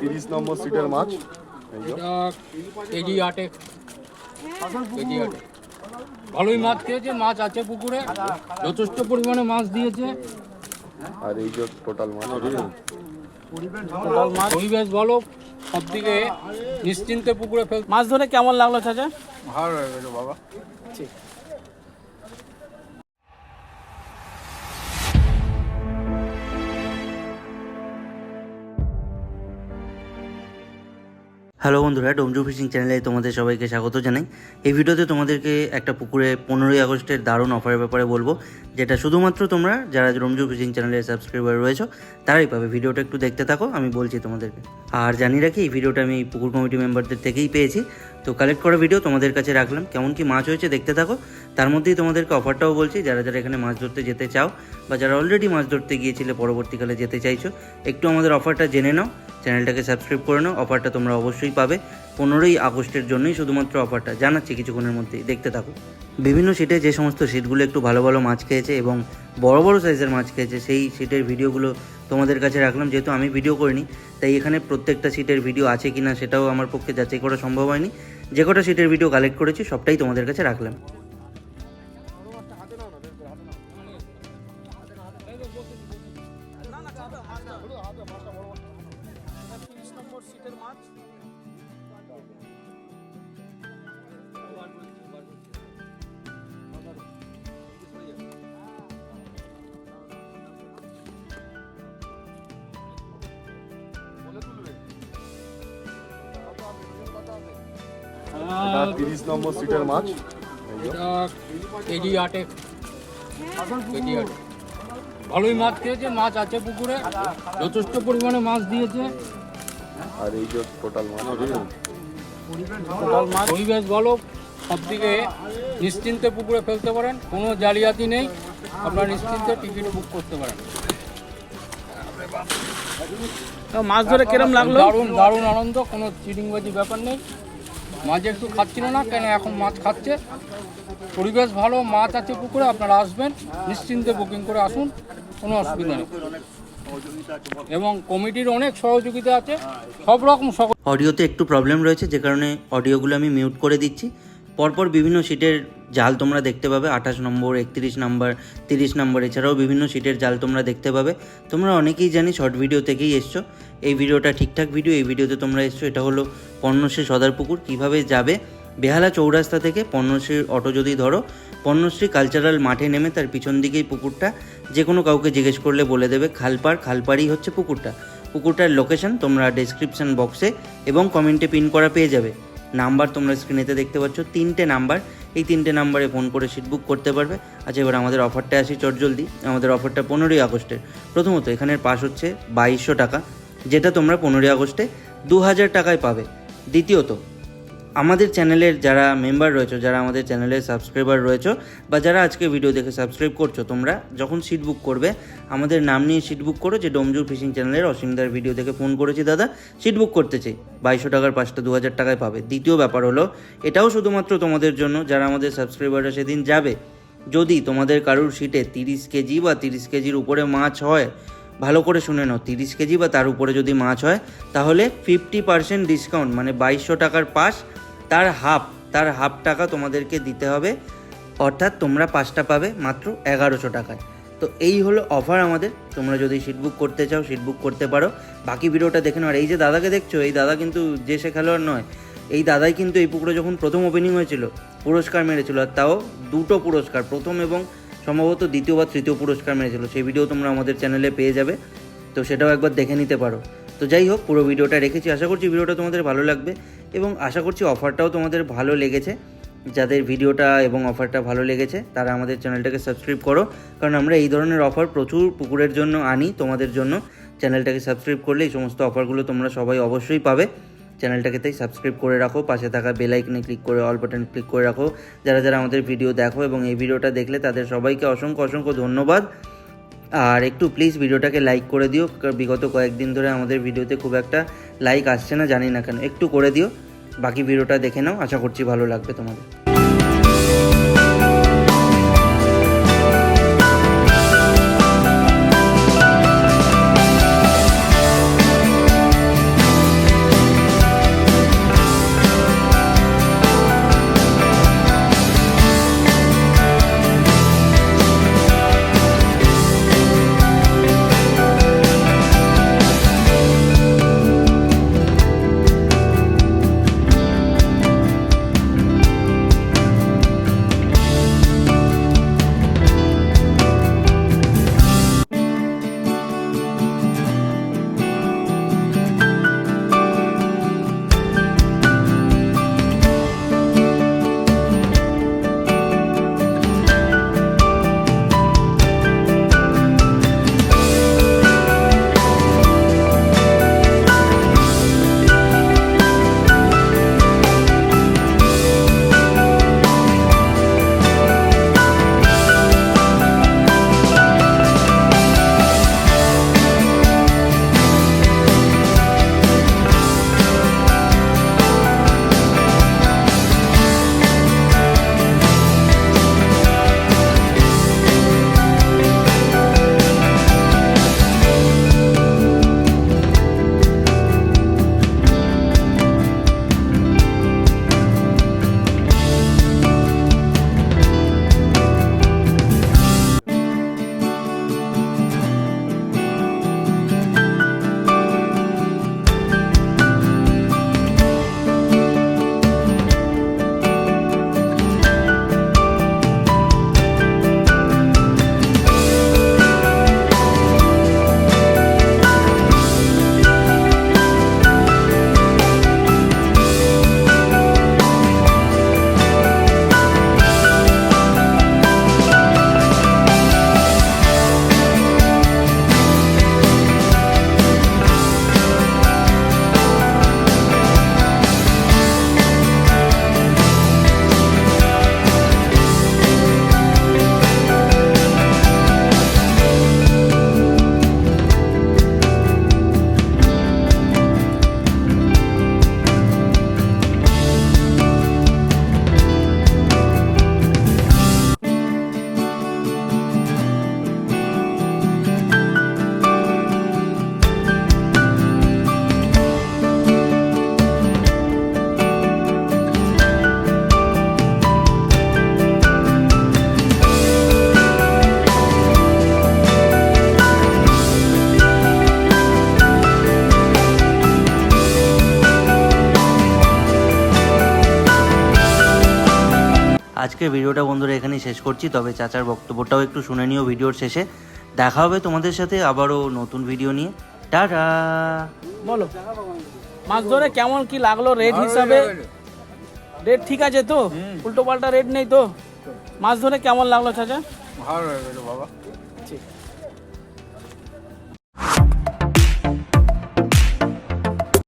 তিরিশ নম্বর সিটের মাছ KG KG ভালোই মাছ খেয়েছে মাছ আছে পুকুরে। যথেষ্ট পরিমাণে মাছ দিয়েছে। আর এই যে টোটাল মাছ। পরিবেশ ভালো সব দিকে নিশ্চিন্তে পুকুরে ফেল মাছ ধরে কেমন লাগল চাচা? ভালো হয়ে গেছে হ্যালো বন্ধুরা, ডোমজু ফিশিং চ্যানেলে তোমাদের সবাইকে স্বাগত জানাই। এই ভিডিওতে তোমাদেরকে একটা পুকুরে পনেরোই আগস্টের দারুণ অফারের ব্যাপারে বলব, যেটা শুধুমাত্র তোমরা যারা ডোমজু ফিশিং চ্যানেলের সাবস্ক্রাইবার রয়েছো, তারাই পাবে। ভিডিওটা একটু দেখতে থাকো, আমি বলছি তোমাদেরকে। আর জানি রাখি, এই ভিডিওটা আমি পুকুর কমিটি মেম্বারদের থেকেই পেয়েছি। তো কালেক্ট করা ভিডিও তোমাদের কাছে রাখলাম। কেমন কি মাছ হয়েছে দেখতে থাকো। তার মধ্যেই তোমাদেরকে অফারটাও বলছি। যারা যারা এখানে মাছ ধরতে যেতে চাও, বা যারা অলরেডি মাছ ধরতে গিয়েছিলে, পরবর্তীকালে যেতে চাইছো, একটু আমাদের অফারটা জেনে নাও। চ্যানেলটাকে সাবস্ক্রাইব করে নাও। অফারটা তোমরা অবশ্যই পাবে। পনেরোই আগস্টের জন্যই শুধুমাত্র অফারটা। জানাচ্ছি কিছুক্ষণের মধ্যেই। দেখতে থাকো। বিভিন্ন সিটে যে সমস্ত সিটগুলো একটু ভালো ভালো মাছ খেয়েছে এবং বড় বড় সাইজের মাছ খেয়েছে, সেই সিটের ভিডিওগুলো তোমাদের কাছে রাখলাম, যেহেতু আমি ভিডিও করিনি। তাই এখানে প্রত্যেকটা সিটের ভিডিও আছে কিনা সেটাও আমার পক্ষে যাচাই করা সম্ভব হয়নি। যে কটা সিটের ভিডিও কালেক্ট করেছি, সবটাই তোমাদের কাছে রাখলাম। এটা তিরিশ নম্বর সিটের মাছ কেজি ভালোই মাছ খেয়েছে মাছ আছে পুকুরে। যথেষ্ট পরিমাণে মাছ দিয়েছে। আর এই যে টোটাল মাছ। পরিবেশ ভালো সব দিকে নিশ্চিন্তে পুকুরে ফেলতে পারেন কোনো জালিয়াতি নেই। আপনারা নিশ্চিন্তে টিকিট বুক করতে পারেন। তো মাছ ধরে কিরম লাগল? দারুণ দারুণ আনন্দ কোনো চিটিংবাজি ব্যাপার নেই। মাছ একটু খাচ্ছিল না, কেন এখন মাছ খাচ্ছে? পরিবেশ ভালো, মাছ আছে পুকুরে, আপনারা আসবেন, নিশ্চিন্তে বুকিং করে আসুন, কোনো অসুবিধা নেই। এবং কমিটির অনেক সহযোগিতা আছে, সব রকম অডিওতে একটু প্রবলেম রয়েছে, যে কারণে অডিওগুলো আমি মিউট করে দিচ্ছি। পরপর বিভিন্ন সিটের জাল তোমরা দেখতে পাবে, আঠাশ নম্বর, একত্রিশ নম্বর, তিরিশ নম্বর, এছাড়াও বিভিন্ন সিটের জাল তোমরা দেখতে পাবে। তোমরা অনেকেই জানি শর্ট ভিডিও থেকেই এসছো। এই ভিডিওটা ঠিকঠাক ভিডিও এই ভিডিওতে তোমরা এসছো। এটা হলো পণ্যশ্রী সদারপুকুর, কীভাবে যাবে? বেহালা চৌরাস্তা থেকে পণ্যশ্রীর অটো যদি ধরো, পণ্যশ্রী কালচারাল মাঠে নেমে তার পিছন দিকেই পুকুরটা। যে কোনো কাউকে জিজ্ঞেস করলে বলে দেবে, খালপাড়, খালপাড়ই হচ্ছে পুকুরটা। পুকুরটার লোকেশন তোমরা ডেসক্রিপশন বক্সে এবং কমেন্টে পিন করা পেয়ে যাবে। নাম্বার তোমরা স্ক্রিনেতে দেখতে পাচ্ছ, তিনটে নাম্বার। এই তিনটে নাম্বারে ফোন করে সিট বুক করতে পারবে। আচ্ছা এবার আমাদের অফারটা আসি চটজলদি। আমাদের অফারটা পনেরোই আগস্টের। প্রথমত এখানের পাস হচ্ছে বাইশশো টাকা, যেটা তোমরা পনেরোই আগস্টে দু হাজার টাকায় পাবে। দ্বিতীয়ত আমাদের চ্যানেলের যারা মেম্বার রয়েছে, যারা আমাদের চ্যানেলের সাবস্ক্রাইবার রয়েছে বা যারা আজকে ভিডিও দেখে সাবস্ক্রাইব করছ, তোমরা যখন সিট বুক করবে, আমাদের নাম নিয়ে সিট বুক করো যে ডোমজুর ফিশিং চ্যানেলের অসীমদার ভিডিও দেখে ফোন করেছি দাদা। সিট বুক করতে চাই, বাইশশো টাকার পাঁচটা দু হাজার টাকায় পাবে। দ্বিতীয় ব্যাপার হলো, এটাও শুধুমাত্র তোমাদের জন্য, যারা আমাদের সাবস্ক্রাইবাররা সেদিন যাবে। যদি তোমাদের কারুর সিটে তিরিশ কেজি বা তিরিশ কেজির উপরে মাছ হয়, ভালো করে শুনে নাও, তিরিশ কেজি বা তার উপরে যদি মাছ হয়, তাহলে ফিফটি পার্সেন্ট ডিসকাউন্ট মানে বাইশশো টাকার পাস তার হাফ তার হাফ টাকা তোমাদেরকে দিতে হবে। অর্থাৎ তোমরা পাঁচটা পাবে মাত্র এগারোশো টাকায়। তো এই হলো অফার আমাদের। তোমরা যদি সিট বুক করতে চাও সিট বুক করতে পারো। বাকি ভিডিওটা দেখে নাও। আর এই যে দাদাকে দেখছ, এই দাদা কিন্তু যে সে খেলোয়াড় নয়, এই দাদাই কিন্তু এই পুকুরে যখন প্রথম ওপেনিং হয়েছিল, পুরস্কার মেরেছিল। আর তাও দুটো পুরস্কার, প্রথম এবং সম্ভবত দ্বিতীয় বা তৃতীয় পুরস্কার মেরেছিল। সেই ভিডিও তোমরা আমাদের চ্যানেলে পেয়ে যাবে। তো সেটাও একবার দেখে নিতে পারো। তো যাই হোক, পুরো ভিডিওটা রেখেছি। আশা করছি ভিডিওটা তোমাদের ভালো লাগবে এবং আশা করছি অফারটাও তোমাদের ভালো লেগেছে। যাদের ভিডিওটা এবং অফারটা ভালো লেগেছে, তারা আমাদের চ্যানেলটাকে সাবস্ক্রাইব করো। কারণ আমরা এই ধরনের অফার প্রচুর পুকুরের জন্য আনি তোমাদের জন্য। চ্যানেলটাকে সাবস্ক্রাইব করলে এই সমস্ত অফারগুলো তোমরা সবাই অবশ্যই পাবে। চ্যানেলটাকে তাই সাবস্ক্রাইব করে রাখো, পাশে থাকা বেল আইকনে ক্লিক করে, অল বাটন ক্লিক করে রাখো। যারা যারা আমাদের ভিডিও দেখো এবং এই ভিডিওটা দেখলে তাদের সবাইকে অসংখ্য অসংখ্য ধন্যবাদ। আর একটু প্লিজ ভিডিওটাকে লাইক করে দিও বিগত কয়েকদিন ধরে আমাদের ভিডিওতে খুব একটা লাইক আসছে না, জানি না কেন, একটু করে দিও, বাকি ভিডিওটা দেখে নাও, আশা করছি ভালো লাগবে তোমাদের। আজকে ভিডিওটা বন্ধুরা এখানে শেষ করছি। তবে চাচার বক্তব্যটাও একটু শুনে নিও ভিডিওর শেষে। দেখা হবে তোমাদের সাথে আবারও নতুন ভিডিও নিয়ে। টাটা! বলো। মাছ ধরে কেমন কি লাগল রেট হিসাবে? রেট ঠিক আছে তো? উল্টো পাল্টা রেট নেই তো? মাছ ধরে কেমন লাগল চাচা? ভালো লাগল বাবা। ঠিক।